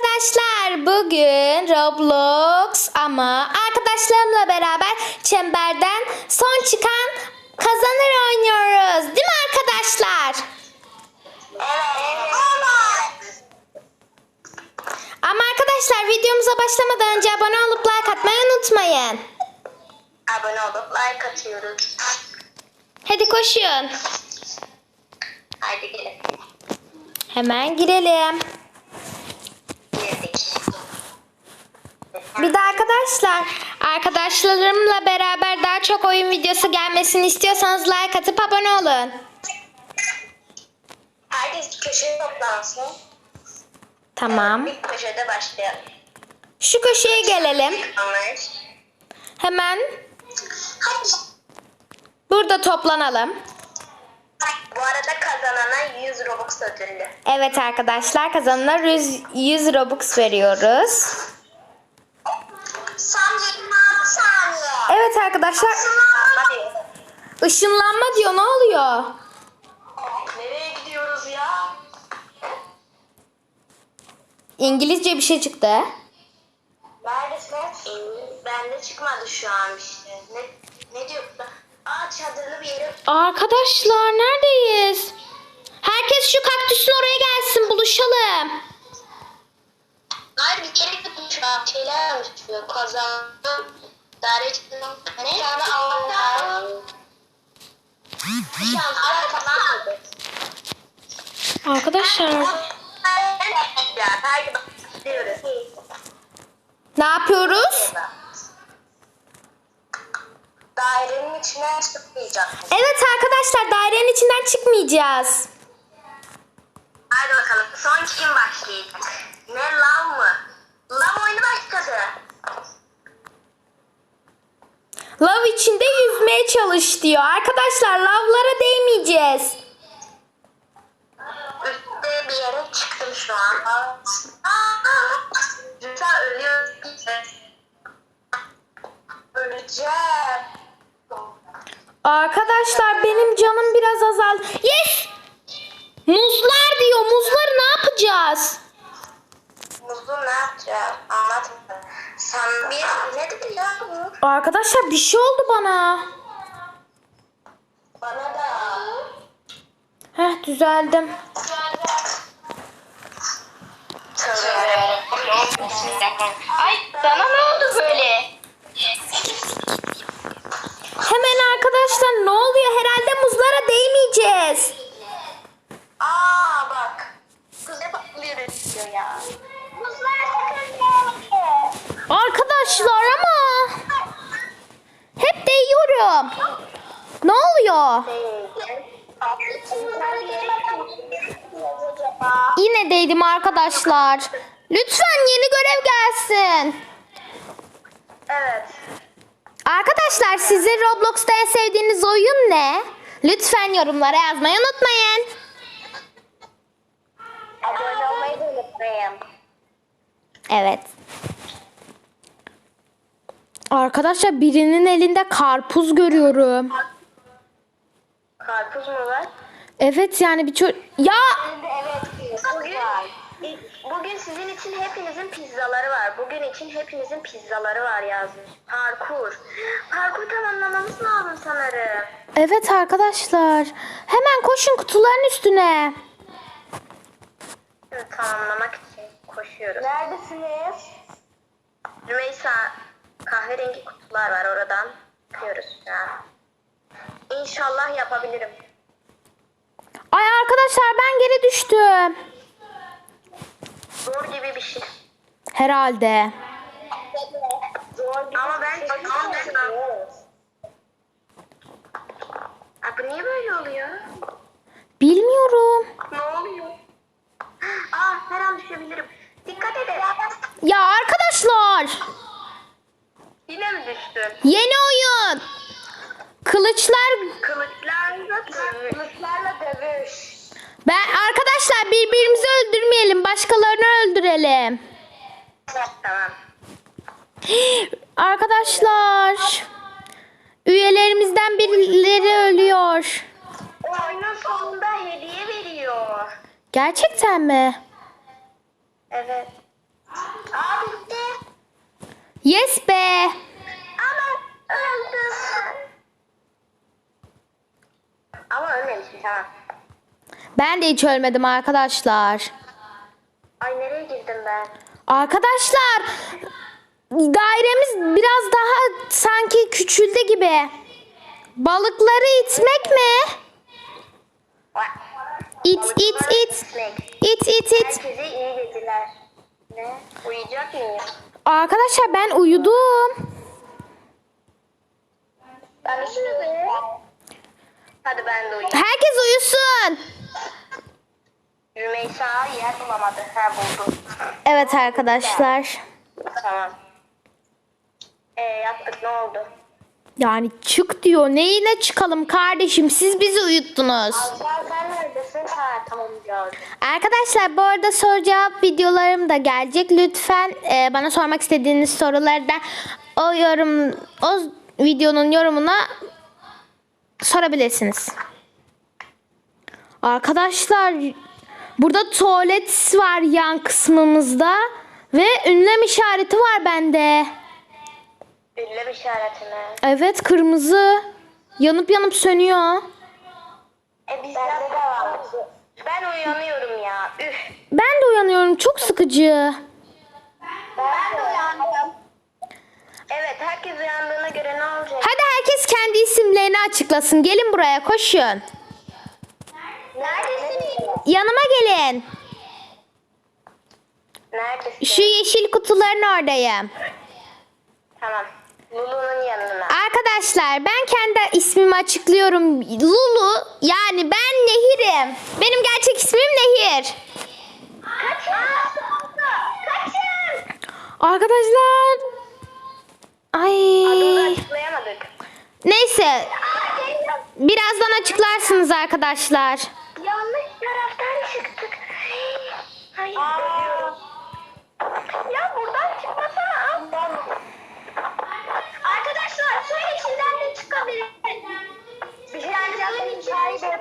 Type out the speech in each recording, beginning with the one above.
arkadaşlar. Bugün Roblox ama arkadaşlarımla beraber çemberden son çıkan kazanır oynuyoruz. Değil mi arkadaşlar? Ama arkadaşlar videomuza başlamadan önce abone olup like atmayı unutmayın. Abone olup like atıyoruz. Hadi koşun. Haydi gelin. Hemen girelim. Bir de arkadaşlar, arkadaşlarımla beraber daha çok oyun videosu gelmesini istiyorsanız like atıp abone olun. Herkes köşeye toplansın. Tamam. Bir köşede başlayalım. Şu köşeye gelelim. Hemen burada toplanalım. Bu arada kazanana 100 Robux ödüllü. Evet arkadaşlar kazanana 100, 100 Robux veriyoruz. Evet arkadaşlar Hadi. ışınlanma diyor ne oluyor? Nereye gidiyoruz ya? İngilizce bir şey çıktı. Neredesin? Bende çıkmadı şu an işte. Ne, ne diyor? Aa çadırlı bir yere. Arkadaşlar neredeyiz? Herkes şu kaktüsün oraya gelsin buluşalım. Hayır bir yere gittim şu an. Şeyler düşüyor. Kazandım. Daire çıktım. Ne? Şu an arkadan Arkadaşlar ne yapıyoruz? Dairenin içine çıkmayacak. Evet arkadaşlar dairenin içinden çıkmayacağız. Haydi bakalım. Son kim başlayacak? Ne lav mı? Lav oyunu başladı. Lav içinde yüzmeye çalış diyor. Arkadaşlar lavlara değmeyeceğiz. Bir yere çıktım şu an. Arkadaşlar benim canım biraz azaldı. Yes! Muzlar diyor. Muzları ne yapacağız? Muzu ne yapacağız? Anlat 91 nedir ya bu? Arkadaşlar bir şey oldu bana. Bana da. Heh düzeldim. Ay bana ne oluyor? Yine değdim arkadaşlar. Lütfen yeni görev gelsin. Evet. Arkadaşlar sizin Roblox'ta en sevdiğiniz oyun ne? Lütfen yorumlara yazmayı unutmayın. Abone olmayı da unutmayın. Evet. Arkadaşlar birinin elinde karpuz görüyorum. Var? Evet yani bir çocuk... Ya Evet. Bugün, bugün sizin için hepinizin pizzaları var. Bugün için hepinizin pizzaları var yazmış. Parkur. Parkur tamamlamamız lazım sanırım. evet arkadaşlar. Hemen koşun kutuların üstüne. Evet, tamamlamak için koşuyoruz. Neredesiniz? Rümeysa kahverengi kutular var oradan bakıyoruz şu an. İnşallah yapabilirim. Ay arkadaşlar ben geri düştüm. Zor gibi bir şey. Herhalde. Ama ben ama ben bu niye böyle oluyor? Bilmiyorum. Ne oluyor? Aa her an düşebilirim. Dikkat edin. Ya arkadaşlar. Yine mi düştün? Yeni oyun. Kılıçlar Kılıçlarla dövüş. Kılıçlarla dövüş. ben arkadaşlar birbirimizi öldürmeyelim, başkalarını öldürelim. Tamam. Arkadaşlar üyelerimizden birileri ölüyor. Oyunun sonunda hediye veriyor. Gerçekten mi? Evet. Aa bitti. Yes be. Ama öldüm. Ama ölmemişim tamam. Ben de hiç ölmedim arkadaşlar. Ay nereye girdim ben? Arkadaşlar dairemiz biraz daha sanki küçüldü gibi. Balıkları itmek mi? İt it it. İt it it. Herkese iyi geceler. Ne? Uyuyacak mıyım? Arkadaşlar ben uyudum. Ben uyuyorum. Hadi ben de uyuyayım. Herkes uyusun. Rümeysa yer bulamadı. Ha buldu. Evet arkadaşlar. Tamam. Ee, yaptık ne oldu? Yani çık diyor. Neyine çıkalım kardeşim? Siz bizi uyuttunuz. Azra sen neredesin? Ha tamam gördüm. Arkadaşlar bu arada soru cevap videolarım da gelecek. Lütfen e, bana sormak istediğiniz soruları da o yorum o videonun yorumuna sorabilirsiniz. Arkadaşlar burada tuvalet var yan kısmımızda ve ünlem işareti var bende. Ünlem işaretini. Evet kırmızı. Yanıp yanıp sönüyor. E bizde de var. Ben uyanıyorum ya. Üf. Ben de uyanıyorum. Çok sıkıcı. Ben de uyandım. Evet herkes uyandığına göre ne olacak? Hadi herkes kendi isimlerini açıklasın. Gelin buraya koşun. Neredesin? Yanıma gelin. Neredesin? Şu yeşil kutuların oradayım. Tamam. Lulu'nun yanına. Arkadaşlar ben kendi ismimi açıklıyorum. Lulu yani ben Nehir'im. Benim gerçek ismim Nehir. Kaçın! Kaçın! Arkadaşlar. Adını Ay. açıklayamadık. Neyse Aa, birazdan açıklarsınız arkadaşlar. Yanlış taraftan çıktık. Hayır. Ölüyoruz. Ya buradan çıkmasana. Arkadaşlar suyun içinden de çıkabilir. Bir şey içinden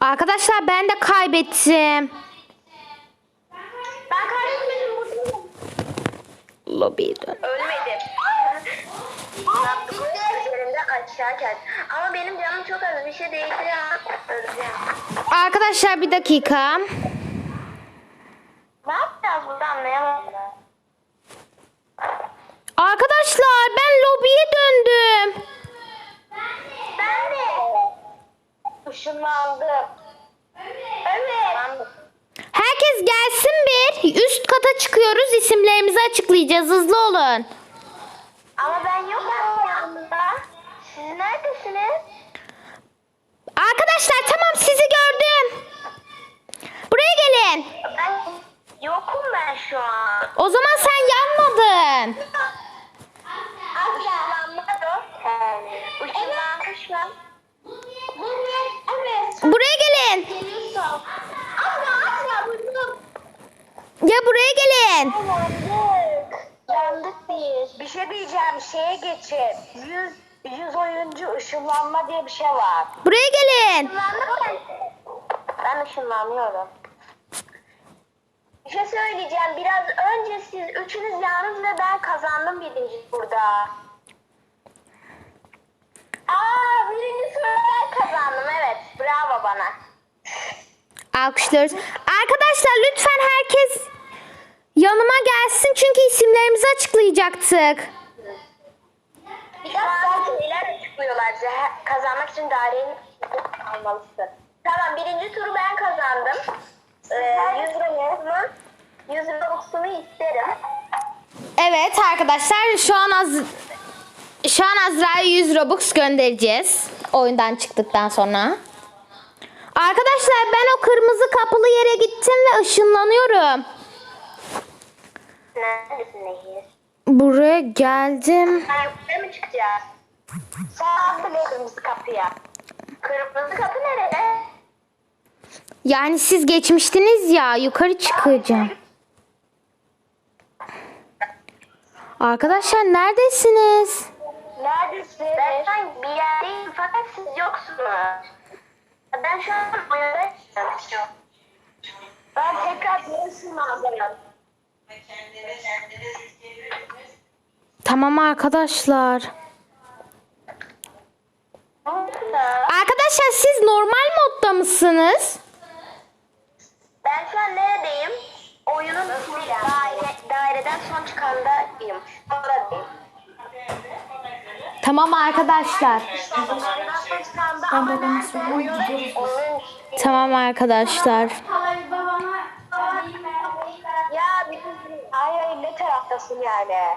Arkadaşlar ben de kaybettim. Ben kaybetmedim. Lobiye dön. Ölmedim. Açarken. Ama benim canım çok az bir şey ya. Öleceğim. Arkadaşlar bir dakika. Ne yapacağız burada anlayamadım. Arkadaşlar ben lobiye döndüm. Ben de. Işınlandım. Evet. Herkes gelsin bir. Üst kata çıkıyoruz. İsimlerimizi açıklayacağız. Hızlı olun. Ama ben yokum yanında. Siz neredesiniz? Arkadaşlar tamam sizi gördüm. Buraya gelin. Ben yokum ben şu an. O zaman sen yanmadın. Işınlanmadım. Işınlanmış mı? Evet. Buraya gelin. Geliyorsun. Abla abla buldum. Ya buraya gelin. Yandık. Yandık biz. Bir şey diyeceğim. Şeye geçin. Yüz, yüz oyuncu ışınlanma diye bir şey var. Buraya gelin. Ben ışınlanıyorum. Bir şey söyleyeceğim. Biraz önce siz üçünüz yalnız ve ben kazandım birinci turda. Aa birinci turda ben kazandım evet. Bravo bana. Alkışlıyoruz. Arkadaşlar lütfen herkes yanıma gelsin çünkü isimlerimizi açıklayacaktık. An şeyler açıklıyorlar. Kazanmak için dairenin almalısın. Tamam birinci turu ben kazandım. Ee, 100 Robux'umu 100 Robux'umu isterim. Evet arkadaşlar şu an az şu an Azra'ya 100 Robux göndereceğiz. Oyundan çıktıktan sonra. Arkadaşlar ben o kırmızı kapılı yere gittim ve ışınlanıyorum. Neredesin Nehir? Buraya geldim. Sen yukarı mı çıkacağız? Sağ kırmızı kapıya. Kırmızı kapı nerede? Yani siz geçmiştiniz ya yukarı çıkacağım. Arkadaşlar neredesiniz? Neredesin? Ben şu an bir yerdeyim fakat siz yoksunuz. Ben şu an oyundayım. Ben tekrar neresin mağazayım? Tamam arkadaşlar. Arkadaşlar siz normal modda mısınız? Ben şu an neredeyim? Oyunun daire, daireden son çıkandayım. Oradayım. Tamam arkadaşlar. Tamam arkadaşlar. Ya bizim hayır hayır ne taraftasın yani?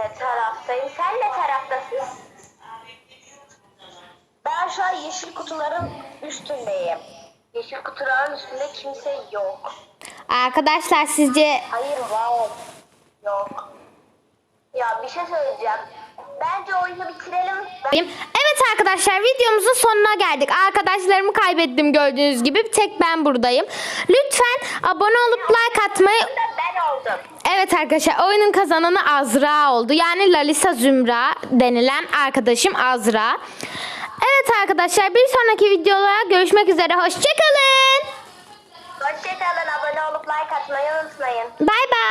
Ne taraftayım? Sen ne taraftasın? Ben şu an yeşil kutuların üstündeyim. Yeşil kutuların üstünde kimse yok. Arkadaşlar sizce Hayır var. Yok. Ya bir şey söyleyeceğim. Bence oyunu bitirelim. Ben... Evet arkadaşlar videomuzun sonuna geldik. Arkadaşlarımı kaybettim gördüğünüz gibi. Tek ben buradayım. Lütfen abone olup like atmayı Ben oldum. Evet arkadaşlar oyunun kazananı Azra oldu. Yani Lalisa Zümra denilen arkadaşım Azra. Evet arkadaşlar bir sonraki videoda görüşmek üzere. Hoşçakalın. Hoşçakalın. Abone olup like atmayı unutmayın. Bay bay.